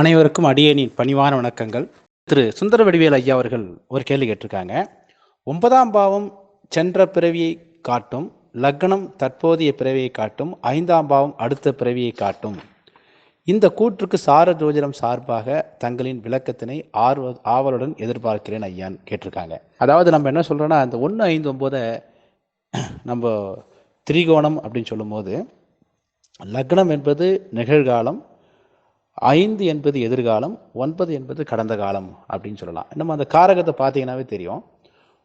அனைவருக்கும் அடியேனின் பணிவான வணக்கங்கள். திரு சுந்தர வடிவேல் ஐயா அவர்கள் ஒரு கேள்வி கேட்டிருக்காங்க. ஒன்பதாம் பாவம் சென்ற பிறவியை காட்டும் லக்னம் தற்போதைய பிறவியை காட்டும் ஐந்தாம் பாவம் அடுத்த பிறவியை காட்டும். இந்த கூற்றுக்கு சார ஜோதிடம் சார்பாக தங்களின் விளக்கத்தினை ஆர்வ ஆவலுடன் எதிர்பார்க்கிறேன் ஐயான் கேட்டிருக்காங்க. அதாவது நம்ம என்ன சொல்கிறோன்னா அந்த ஒன்று ஐந்து ஒம்போதை நம்ம திரிகோணம் அப்படின்னு சொல்லும்போது லக்னம் என்பது நிகழ்காலம் ஐந்து என்பது எதிர்காலம் ஒன்பது என்பது கடந்த காலம் அப்படின்னு சொல்லலாம். நம்ம அந்த காரகத்தை பார்த்தீங்கன்னாவே தெரியும்.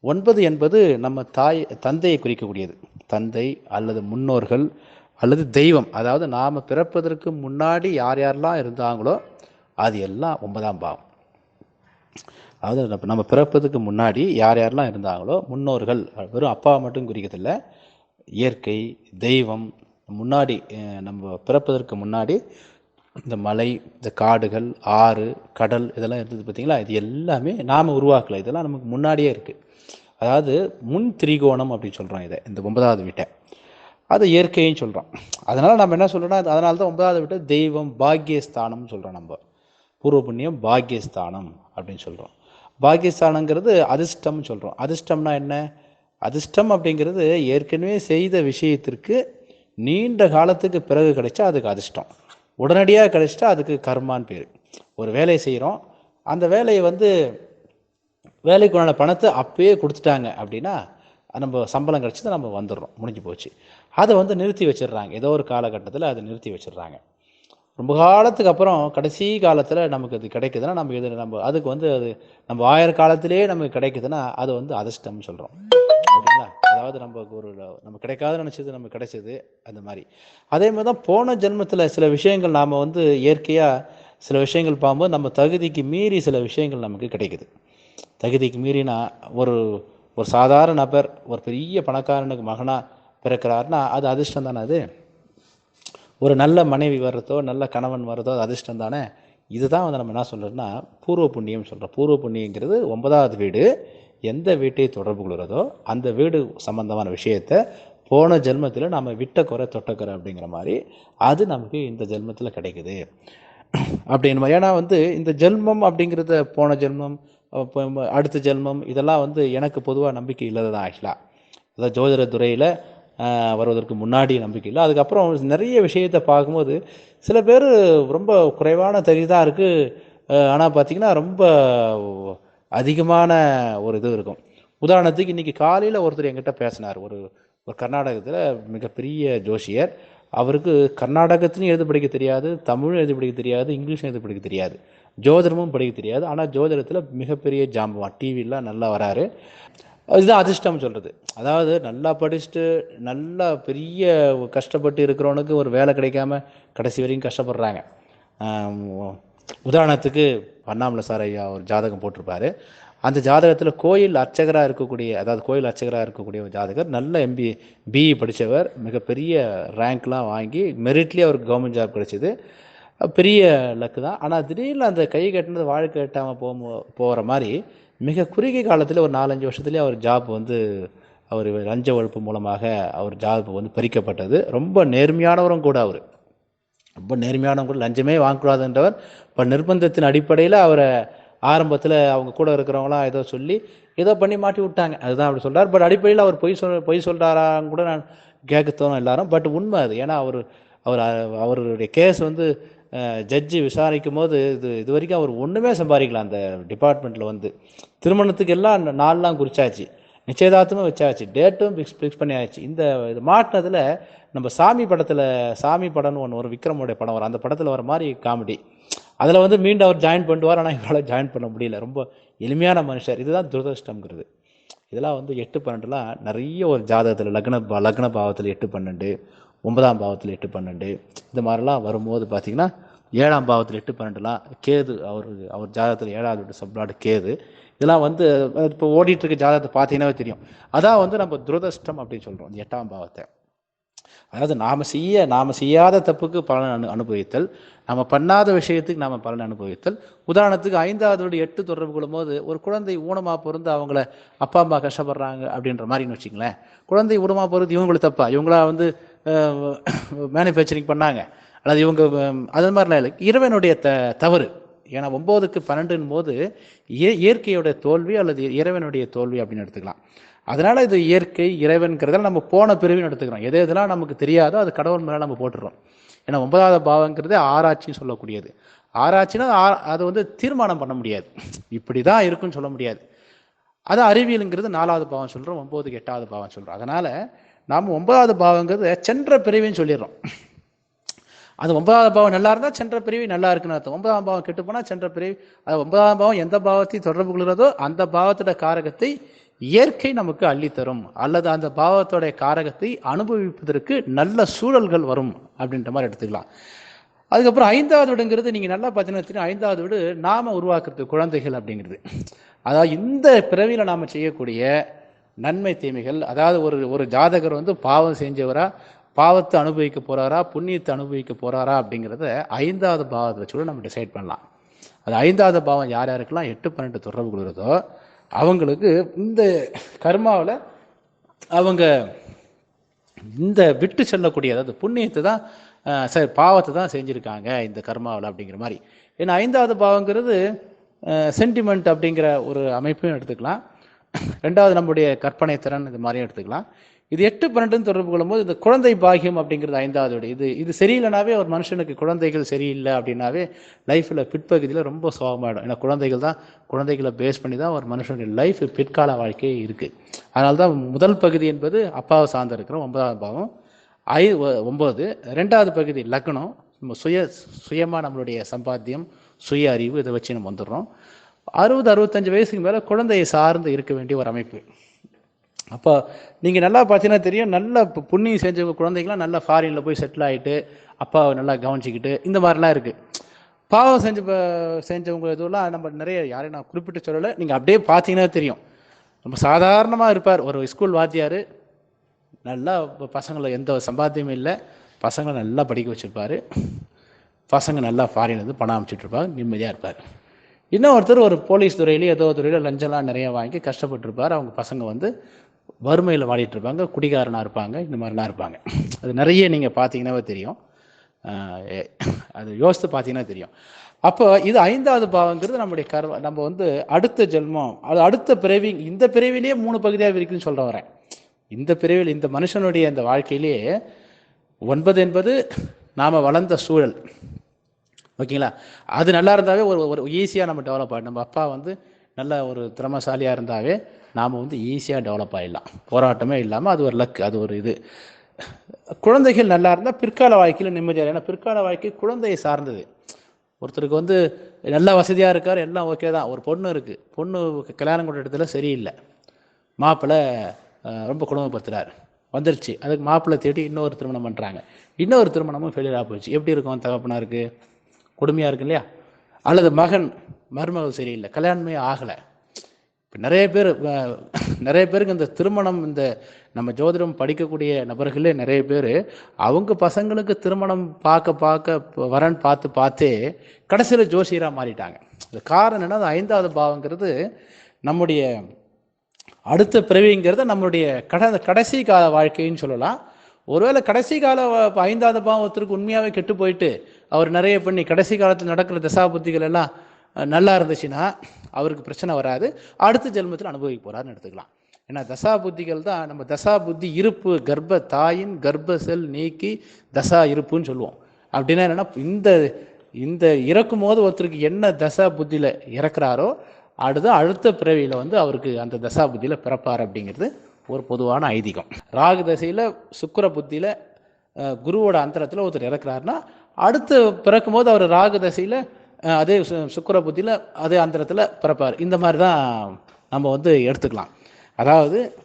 ஒன்பது என்பது நம்ம தாய் தந்தையை குறிக்கக்கூடியது. தந்தை அல்லது முன்னோர்கள் அல்லது தெய்வம். அதாவது நாம் பிறப்பதற்கு முன்னாடி யார் யாரெல்லாம் இருந்தாங்களோ அது எல்லாம் ஒன்பதாம் பாவம். அதாவது நம்ம- பிறப்பதுக்கு முன்னாடி யார் யாரெல்லாம் இருந்தாங்களோ முன்னோர்கள் வெறும் அப்பாவை மட்டும் குறிக்கிறதில்ல. இயற்கை தெய்வம் முன்னாடி நம்ம பிறப்பதற்கு முன்னாடி இந்த மலை இந்த காடுகள் ஆறு கடல் இதெல்லாம் இருந்தது பார்த்தீங்களா? இது எல்லாமே நாம் உருவாக்கலை. இதெல்லாம் நமக்கு முன்னாடியே இருக்குது அதாவது முன் திரிகோணம் அப்படின்னு சொல்கிறோம் இதை இந்த ஒன்பதாவது வீட்டை. அது இயற்கைன்னு சொல்கிறோம் அதனால் நம்ம என்ன சொல்கிறோம்னா அதனால தான் ஒன்பதாவது வீட்டை தெய்வம் பாக்கியஸ்தானம்னு சொல்கிறோம் நம்ம. பூர்வ புண்ணியம் பாக்கியஸ்தானம் அப்படின்னு சொல்கிறோம் பாக்கியஸ்தானங்கிறது அதிர்ஷ்டம்னு சொல்கிறோம் அதிர்ஷ்டம்னா என்ன? அதிர்ஷ்டம் அப்படிங்கிறது ஏற்கனவே செய்த விஷயத்திற்கு நீண்ட காலத்துக்கு பிறகு கிடைச்சா அதுக்கு அதிர்ஷ்டம். உடனடியாக கழிச்சிட்டா அதுக்கு கர்மான்னு பேர். ஒரு வேலையை செய்கிறோம் அந்த வேலையை வந்து வேலைக்குண்டான பணத்தை அப்பயே கொடுத்துட்டாங்க அப்படின்னா நம்ம சம்பளம் கிடச்சது நம்ம வந்துடுறோம். முடிஞ்சு போச்சு. அதை வந்து நிறுத்தி வச்சிடுறாங்க. ஏதோ ஒரு காலகட்டத்தில் அதை நிறுத்தி வச்சிடுறாங்க. ரொம்ப காலத்துக்கு அப்புறம் கடைசி காலத்தில் நமக்கு அது கிடைக்குதுன்னா நம்ம இது நம்ம அதுக்கு வந்து அது நம்ம ஆயிர காலத்திலே நமக்கு கிடைக்குதுன்னா அது வந்து அதிர்ஷ்டம்னு சொல்கிறோம் அதாவது நம்ம ஒரு நம்ம கிடைக்காத நினச்சது நமக்கு கிடைச்சது அந்த மாதிரி. அதே மாதிரி தான் போன ஜென்மத்தில் சில விஷயங்கள் நாம் வந்து இயற்கையாக சில விஷயங்கள் பார்க்கும்போது நம்ம தகுதிக்கு மீறி சில விஷயங்கள் நமக்கு கிடைக்குது. தகுதிக்கு மீறினா ஒரு ஒரு சாதாரண நபர் ஒரு பெரிய பணக்காரனுக்கு மகனாக பிறக்கிறாருன்னா அது அதிர்ஷ்டம் தானே அது? ஒரு நல்ல மனைவி வர்றதோ நல்ல கணவன் வர்றதோ அது அதிர்ஷ்டம் தானே? இதுதான் வந்து நம்ம என்ன சொல்கிறோம்னா பூர்வ புண்ணியம் சொல்கிறோம் பூர்வ புண்ணியங்கிறது ஒன்பதாவது வீடு. எந்த வீட்டை தொடர்பு கொள்கிறதோ அந்த வீடு சம்பந்தமான விஷயத்த போன ஜென்மத்தில் நம்ம விட்ட குறை தொட்டக்குறை அப்படிங்கிற மாதிரி அது நமக்கு இந்த ஜென்மத்தில் கிடைக்குது. அப்படின்னு மாதிரி. ஏன்னா வந்து இந்த ஜென்மம் அப்படிங்கிறத போன ஜென்மம் அடுத்த ஜென்மம் இதெல்லாம் வந்து எனக்கு பொதுவாக நம்பிக்கை இல்லாததான் தான் ஆக்சுவலாக அதாவது ஜோதிட துறையில் வருவதற்கு முன்னாடி நம்பிக்கை இல்லை. அதுக்கப்புறம் நிறைய விஷயத்தை பார்க்கும்போது சில பேர் ரொம்ப குறைவான தகுதி தான் இருக்குது ஆனால் பார்த்திங்கன்னா ரொம்ப அதிகமான ஒரு இது இருக்கும். உதாரணத்துக்கு இன்றைக்கி காலையில் ஒருத்தர் என்கிட்ட பேசினார். ஒரு ஒரு கர்நாடகத்தில் மிகப்பெரிய ஜோஷியர் அவருக்கு கர்நாடகத்துலையும் எழுத படிக்க தெரியாது தமிழும் எழுத படிக்க தெரியாது இங்கிலீஷும் எழுத படிக்க தெரியாது ஜோதிடமும் படிக்க தெரியாது. ஆனால் ஜோதிடத்தில் மிகப்பெரிய ஜாம்பவான் டிவிலாம் நல்லா வராரு. இதுதான் அதிர்ஷ்டம் சொல்கிறது அதாவது நல்லா படிச்சுட்டு நல்லா பெரிய கஷ்டப்பட்டு இருக்கிறவனுக்கு ஒரு வேலை கிடைக்காம கடைசி வரைக்கும் கஷ்டப்படுறாங்க. உதாரணத்துக்கு அண்ணாமலை சார் ஐயா ஒரு ஜாதகம் போட்டிருப்பாரு. அந்த ஜாதகத்தில் கோயில் அர்ச்சகராக இருக்கக்கூடிய அதாவது கோயில் அர்ச்சகராக இருக்கக்கூடிய ஒரு ஜாதகர் நல்ல எம்பி பிஇ படித்தவர் மிகப்பெரிய ரேங்க்லாம் வாங்கி மெரிட்லேயே அவருக்கு கவர்மெண்ட் ஜாப் கிடைச்சிது. பெரிய லக்கு தான். ஆனால் திடீர்னு அந்த கை கட்டினது வாழ்க்கை கட்டாமல் போக போகிற மாதிரி மிக குறுகிய காலத்தில் ஒரு நாலஞ்சு வருஷத்துலேயே அவர் ஜாப் வந்து அவர் லஞ்ச ஒழிப்பு மூலமாக அவர் ஜாப் வந்து பறிக்கப்பட்டது. ரொம்ப நேர்மையானவரும் கூட அவர். ரொம்ப நேர்மையானவங்க லஞ்சமே வாங்கக்கூடாதுன்றவர் இப்போ நிர்பந்தத்தின் அடிப்படையில் அவரை ஆரம்பத்தில் அவங்க கூட இருக்கிறவங்களாம் ஏதோ சொல்லி ஏதோ பண்ணி மாட்டி விட்டாங்க. அதுதான் அப்படி சொல்கிறார் பட் அடிப்படையில் அவர் பொய் சொல் பொய் சொல்கிறாரான்னு கூட நான் கேட்க தோணும் எல்லாரும். பட் உண்மை அது. ஏன்னா அவர் அவர் அவருடைய கேஸ் வந்து ஜட்ஜி விசாரிக்கும் போது இது இது வரைக்கும் அவர் ஒன்றுமே சம்பாதிக்கலாம் அந்த டிபார்ட்மெண்ட்டில் வந்து. திருமணத்துக்கு எல்லாம் நாள்லாம் குறிச்சாச்சு. நிச்சயதார்த்தமும் வச்சாச்சு. டேட்டும் ஃபிக்ஸ் ஃபிக்ஸ் பண்ணியாச்சு. இந்த இது மாட்டினதில் நம்ம சாமி படத்தில் சாமி படம்னு ஒன்று ஒரு விக்ரமுடைய படம் வரும். அந்த படத்தில் வர மாதிரி காமெடி அதில் வந்து மீண்டும் அவர் ஜாயின் பண்ணுவார் ஆனால் இவரால் ஜாயின் பண்ண முடியல. ரொம்ப எளிமையான மனுஷர். இதுதான் துரதிருஷ்டம்ங்கிறது. இதெல்லாம் வந்து எட்டு பன்னெண்டுலாம் நிறைய ஒரு ஜாதகத்தில் லக்ன பா- லக்ன பாவத்தில் எட்டு பன்னெண்டு ஒன்பதாம் பாவத்தில் எட்டு பன்னெண்டு. இந்த மாதிரிலாம் வரும்போது பார்த்திங்கன்னா ஏழாம் பாவத்தில் எட்டு பன்னெண்டுலாம் கேது அவர் அவர் ஜாதகத்தில் ஏழாவது வீட்டு சப்ளாடு கேது. இதெல்லாம் வந்து இப்போ ஓடிட்டு இருக்க ஜாதகத்தை பார்த்தீங்கன்னாவே தெரியும். அதான் வந்து நம்ம துரதிருஷ்டம் அப்படின்னு சொல்கிறோம் எட்டாம் பாவத்தை. அதாவது நாம் செய்ய நாம செய்யாத தப்புக்கு பலன் அனு அனுபவித்தல் நம்ம பண்ணாத விஷயத்துக்கு நாம் பலன் அனுபவித்தல். உதாரணத்துக்கு ஐந்தாவது எட்டு தொடர்பு கொள்ளும்போது ஒரு குழந்தை ஊனமாக பிறந்து அவங்கள அப்பா அம்மா கஷ்டப்படுறாங்க அப்படின்ற மாதிரின்னு வச்சுங்களேன் குழந்தை ஊனமாக பிறந்து இவங்களுக்கு தப்பா? இவங்களா வந்து மேனுஃபேக்சரிங் பண்ணாங்க. அல்லது இவங்க அது மாதிரிலாம் இல்லை. இறைவனுடைய த தவறு. ஏன்னா ஒம்போதுக்கு பன்னெண்டுன் போது இய இயற்கையோட தோல்வி அல்லது இறைவனுடைய தோல்வி அப்படின்னு எடுத்துக்கலாம். அதனால இது இயற்கை இறைவன்கிறதால நம்ம போன பிரிவின்னு எடுத்துக்கிறோம். எது எதெல்லாம் நமக்கு தெரியாதோ அது கடவுள் மேலே நம்ம போட்டுடுறோம் ஏன்னா ஒன்பதாவது பாவங்கிறது ஆராய்ச்சின்னு சொல்லக்கூடியது. ஆராய்ச்சின்னா ஆ- அது வந்து தீர்மானம் பண்ண முடியாது. இப்படி தான் இருக்குன்னு சொல்ல முடியாது. அது அறிவியலுங்கிறது நாலாவது பாவம் சொல்கிறோம் ஒம்போதுக்கு எட்டாவது பாவம் சொல்கிறோம் அதனால் நாம் ஒன்பதாவது பாவங்கிறது சென்ற பிரிவின்னு சொல்லிடுறோம். அது ஒன்பதாவது பாவம் நல்லா இருந்தால் சென்ற பிரிவு நல்லா இருக்குன்னு அர்த்தம். ஒன்பதாம் பாவம் கெட்டு போனால் சென்ற பிரிவு. அது ஒன்பதாம் பாவம் எந்த பாவத்தை தொடர்பு கொள்கிறதோ அந்த பாவத்தோட காரகத்தை இயற்கை நமக்கு அள்ளித்தரும். அல்லது அந்த பாவத்தோடைய காரகத்தை அனுபவிப்பதற்கு நல்ல சூழல்கள் வரும் அப்படின்ற மாதிரி எடுத்துக்கலாம். அதுக்கப்புறம் ஐந்தாவது வீடுங்கிறது நீங்கள் நல்லா பார்த்தீங்கன்னா ஐந்தாவது வீடு நாம உருவாக்குறது குழந்தைகள் அப்படிங்கிறது. அதாவது இந்த பிறவியில் நாம் செய்யக்கூடிய நன்மை தீமைகள் அதாவது ஒரு ஒரு ஜாதகர் வந்து பாவம் செஞ்சவரா பாவத்தை அனுபவிக்க போகிறாரா புண்ணியத்தை அனுபவிக்க போகிறாரா அப்படிங்கிறத ஐந்தாவது பாவத்தை வச்சு கூட நம்ம டிசைட் பண்ணலாம். அது ஐந்தாவது பாவம் யார் யாருக்கெல்லாம் எட்டு பன்னெண்டு தொடர்பு கொள்கிறதோ அவங்களுக்கு இந்த கர்மாவில் அவங்க இந்த விட்டு செல்லக்கூடிய அதாவது புண்ணியத்தை தான் சரி பாவத்தை தான் செஞ்சுருக்காங்க இந்த கர்மாவில் அப்படிங்கிற மாதிரி. ஏன்னா ஐந்தாவது பாவங்கிறது சென்டிமெண்ட் அப்படிங்கிற ஒரு அமைப்பையும் எடுத்துக்கலாம். ரெண்டாவது நம்முடைய கற்பனை திறன் இது மாதிரியும் எடுத்துக்கலாம். இது எட்டு பன்னெண்டுன்னு தொடர்பு கொள்ளும்போது இந்த குழந்தை பாகியம் அப்படிங்கிறது ஐந்தாவது வீடு. இது இது சரியில்லைனாவே ஒரு மனுஷனுக்கு குழந்தைகள் சரியில்லை அப்படின்னாவே லைஃப்பில் பிற்பகுதியில் ரொம்ப சோகமாயிடும். ஏன்னா குழந்தைகள் தான் குழந்தைகளை பேஸ் பண்ணி தான் ஒரு மனுஷனுடைய லைஃப் பிற்கால வாழ்க்கையே இருக்குது அதனால தான் முதல் பகுதி என்பது அப்பாவை சார்ந்து இருக்கிறோம் ஒன்பதாவது பாவம். ஐ ஒ- ரெண்டாவது பகுதி லக்னம். நம்ம சுய சுயமாக நம்மளுடைய சம்பாத்தியம் சுய அறிவு இதை வச்சு நம்ம வந்துடுறோம். அறுபது அறுபத்தஞ்சு வயசுக்கு மேலே குழந்தையை சார்ந்து இருக்க வேண்டிய ஒரு அமைப்பு. அப்போ நீங்கள் நல்லா பார்த்தீங்கன்னா தெரியும் நல்ல இப்போ புண்ணியம் செஞ்சவங்க குழந்தைங்களாம் நல்லா ஃபாரினில் போய் செட்டில் ஆகிட்டு அப்பாவை நல்லா கவனிச்சிக்கிட்டு இந்த மாதிரிலாம் இருக்குது பாவம் செஞ்ச ப- செஞ்சவங்க இதுவெல்லாம் நம்ம நிறைய யாரையும் நான் குறிப்பிட்டு சொல்லலை. நீங்கள் அப்படியே பார்த்தீங்கன்னா தெரியும். நம்ம சாதாரணமாக இருப்பார். ஒரு ஸ்கூல் வாத்தியார் நல்லா இப்போ பசங்களை எந்த சம்பாத்தியமும் இல்லை. பசங்களை நல்லா படிக்க வச்சுருப்பார். பசங்க நல்லா ஃபாரின் வந்து பணம் அமைச்சிட்ருப்பாங்க நிம்மதியாக இருப்பார். இன்னும் ஒருத்தர் ஒரு போலீஸ் துறையிலேயே ஏதோ துறையில் லஞ்சம்லாம் நிறையா வாங்கி கஷ்டப்பட்டிருப்பார். அவங்க பசங்க வந்து வறுமையில் வாடிட்டு இருப்பாங்க குடிகாரனாக இருப்பாங்க இந்த மாதிரிலாம் இருப்பாங்க. அது நிறைய நீங்கள் பார்த்தீங்கன்னாவே தெரியும். அது யோசித்து பார்த்தீங்கன்னா தெரியும். அப்போ இது ஐந்தாவது பாவங்கிறது நம்முடைய கர்வ நம்ம வந்து அடுத்த ஜென்மம் அது அடுத்த பிறவி இந்த பிறவிலேயே மூணு பகுதியாக இருக்குன்னு சொல்ல வரேன் இந்த பிறவியில் இந்த மனுஷனுடைய இந்த வாழ்க்கையிலேயே ஒன்பது என்பது நாம் வளர்ந்த சூழல். ஓகேங்களா? அது நல்லா இருந்தாவே ஒரு ஒரு ஈஸியாக நம்ம டெவலப் ஆகிடும் நம்ம அப்பா வந்து நல்ல ஒரு திறமசாலியாக இருந்தாவே நாம் வந்து ஈஸியாக டெவலப் ஆகிடலாம் போராட்டமே இல்லாமல் அது ஒரு லக் அது ஒரு இது. குழந்தைகள் நல்லா இருந்தால் பிற்கால வாழ்க்கையில் நிம்மதியாக ஏன்னா பிற்கால வாழ்க்கை குழந்தையை சார்ந்தது. ஒருத்தருக்கு வந்து நல்லா வசதியாக இருக்கார் எல்லாம் ஓகே தான். ஒரு பொண்ணு இருக்குது பொண்ணு கல்யாணம் கொண்ட இடத்துல சரியில்லை. மாப்பிள்ளை ரொம்ப குடும்பப்படுத்துகிறார் வந்துருச்சு. அதுக்கு மாப்பிள்ளை தேடி இன்னொரு திருமணம் பண்ணுறாங்க இன்னொரு திருமணமும் ஃபெயிலியராக போச்சு. எப்படி இருக்கும்? தகப்பனாக இருக்குது கொடுமையாக இருக்கு இல்லையா? அல்லது மகன் மருமகள் சரியில்லை. கல்யாணமே ஆகலை. இப்போ நிறைய பேர் நிறைய பேருக்கு இந்த திருமணம் இந்த நம்ம ஜோதிடம் படிக்கக்கூடிய நபர்களே நிறைய பேர் அவங்க பசங்களுக்கு திருமணம் பார்க்க பார்க்க வரன் பார்த்து பார்த்தே கடைசியில் ஜோசியராக மாறிட்டாங்க. அது காரணம் என்னன்னா அது ஐந்தாவது பாவங்கிறது நம்முடைய அடுத்த பிறவிங்கிறத நம்மளுடைய கட கடைசி கால வாழ்க்கைன்னு சொல்லலாம். ஒருவேளை கடைசி கால ஐந்தாவது பாவம் ஒருத்தருக்கு உண்மையாகவே கெட்டு போயிட்டு அவர் நிறைய பண்ணி கடைசி காலத்தில் நடக்கிற தசாபுத்திகள் எல்லாம் நல்லா இருந்துச்சுன்னா அவருக்கு பிரச்சனை வராது. அடுத்த ஜென்மத்தில் அனுபவிக்க போகிறாருன்னு எடுத்துக்கலாம். ஏன்னா தசா புத்திகள் தான் நம்ம தசா புத்தி இருப்பு கர்ப்ப தாயின் கர்ப்ப செல் நீக்கி தசா இருப்புன்னு சொல்லுவோம். அப்படின்னா என்னென்னா இந்த இந்த இறக்கும் போது ஒருத்தருக்கு என்ன தசா புத்தியில் இறக்குறாரோ அடுத்த அடுத்த பிறவியில் வந்து அவருக்கு அந்த தசா புத்தியில் பிறப்பார் அப்படிங்கிறது ஒரு பொதுவான ஐதீகம். ராகு தசையில் சுக்கர புத்தியில் குருவோட அந்தரத்தில் ஒருத்தர் இறக்குறாருன்னா அடுத்து பிறக்கும் போது அவர் ராகு தசையில் அதே சு- புத்தியில் அதே அந்தரத்தில் பிறப்பார். இந்த மாதிரி தான் நம்ம வந்து எடுத்துக்கலாம். அதாவது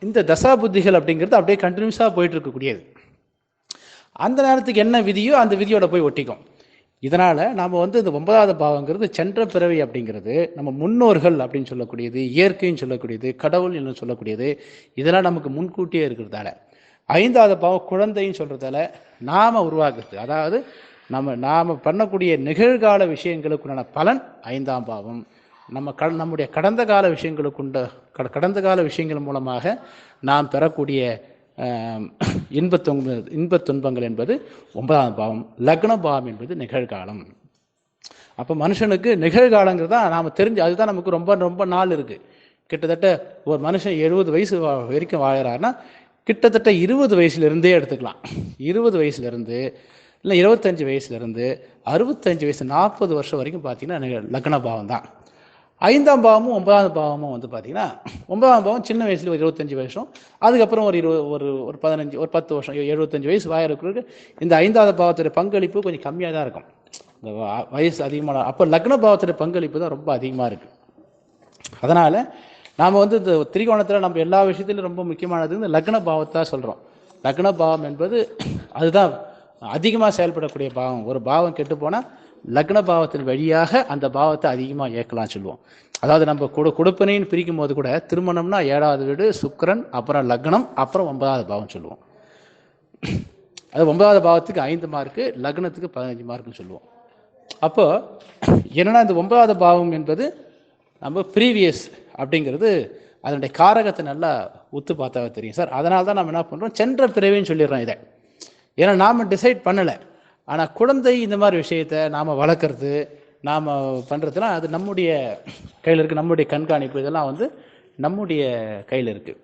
இந்த தசா புத்திகள் அப்படிங்கிறது அப்படியே கண்டினியூஸாக போயிட்டு இருக்கக்கூடியது அந்த நேரத்துக்கு என்ன விதியோ அந்த விதியோட போய் ஒட்டிக்கும். இதனால் நாம் வந்து இந்த ஒன்பதாவது பாவங்கிறது சென்ற பிறவி அப்படிங்கிறது நம்ம முன்னோர்கள் அப்படின்னு சொல்லக்கூடியது இயற்கைன்னு சொல்லக்கூடியது கடவுள் என்று சொல்லக்கூடியது இதெல்லாம் நமக்கு முன்கூட்டியே இருக்கிறதால. ஐந்தாவது பாவம் குழந்தைன்னு சொல்கிறதால நாம உருவாக்குறது. அதாவது நம்ம நாம் பண்ணக்கூடிய நிகழ்கால விஷயங்களுக்குண்டான பலன் ஐந்தாம் பாவம். நம்ம க நம்முடைய கடந்த கால விஷயங்களுக்குண்ட கட- கடந்த கால விஷயங்கள் மூலமாக நாம் பெறக்கூடிய ஆம், இன்பத் இன்பத் துன்பங்கள் என்பது ஒன்பதாம் பாவம். லக்ன பாவம் என்பது நிகழ்காலம். அப்போ மனுஷனுக்கு நிகழ்காலங்கிறது தான் நாம் தெரிஞ்சு அதுதான் நமக்கு ரொம்ப ரொம்ப நாள் இருக்குது கிட்டத்தட்ட ஒரு மனுஷன் எழுபது வயசு வரைக்கும் வாழறாருன்னா கிட்டத்தட்ட இருபது வயசுலேருந்தே எடுத்துக்கலாம். இருபது வயசுலேருந்து இல்லை இருபத்தஞ்சி வயசுலேருந்து அறுபத்தஞ்சு வயசு நாற்பது வருஷம் வரைக்கும் பார்த்தீங்கன்னா எனக்கு லக்ன பாவம் தான். ஐந்தாம் பாவமும் ஒன்பதாம் பாவமும் வந்து பார்த்தீங்கன்னா ஒன்பதாம் பாவம் சின்ன வயசுல ஒரு இருபத்தஞ்சி வருஷம் அதுக்கப்புறம் ஒரு இருபது ஒரு ஒரு பதினஞ்சு ஒரு பத்து வருஷம் எழுபத்தஞ்சு வயசு வாயிறதுக்கு இந்த ஐந்தாவது பாவத்துடைய பங்களிப்பு கொஞ்சம் கம்மியாக தான் இருக்கும். இந்த வயசு அதிகமான அப்போ லக்ன பாவத்துடைய பங்களிப்பு தான் ரொம்ப அதிகமாக இருக்குது அதனால் நாம் வந்து இந்த திரிகோணத்தில் நம்ம எல்லா விஷயத்திலும் ரொம்ப முக்கியமானது இந்த லக்ன பாவத்தை சொல்கிறோம் லக்ன பாவம் என்பது அதுதான் அதிகமாக செயல்படக்கூடிய பாவம். ஒரு பாவம் கெட்டு போனால் லக்ன பாவத்தின் வழியாக அந்த பாவத்தை அதிகமாக இயக்கலாம் சொல்லுவோம். அதாவது நம்ம கொடு கொடுப்பனைன்னு பிரிக்கும் போது கூட திருமணம்னா ஏழாவது வீடு சுக்கிரன் அப்புறம் லக்னம் அப்புறம் ஒன்பதாவது பாவம் சொல்லுவோம். அது ஒன்பதாவது பாவத்துக்கு ஐந்து மார்க்கு லக்னத்துக்கு பதினஞ்சு மார்க்குன்னு சொல்லுவோம். அப்போது என்னன்னா இந்த ஒன்பதாவது பாவம் என்பது நம்ம ப்ரீவியஸ் அப்படிங்கிறது அதனுடைய காரகத்தை நல்லா உத்து பார்த்தா தெரியும் சார். அதனால தான் நம்ம என்ன பண்ணுறோம் சென்ற பிறவின்னு சொல்லிடுறோம் இதை. ஏன்னா நாம் டிசைட் பண்ணலை. ஆனால் குழந்தை இந்த மாதிரி விஷயத்தை நாம் வளர்க்குறது நாம் பண்ணுறதுலாம் அது நம்முடைய கையில் இருக்குது நம்முடைய கண்காணிப்பு இதெல்லாம் வந்து நம்முடைய கையில் இருக்குது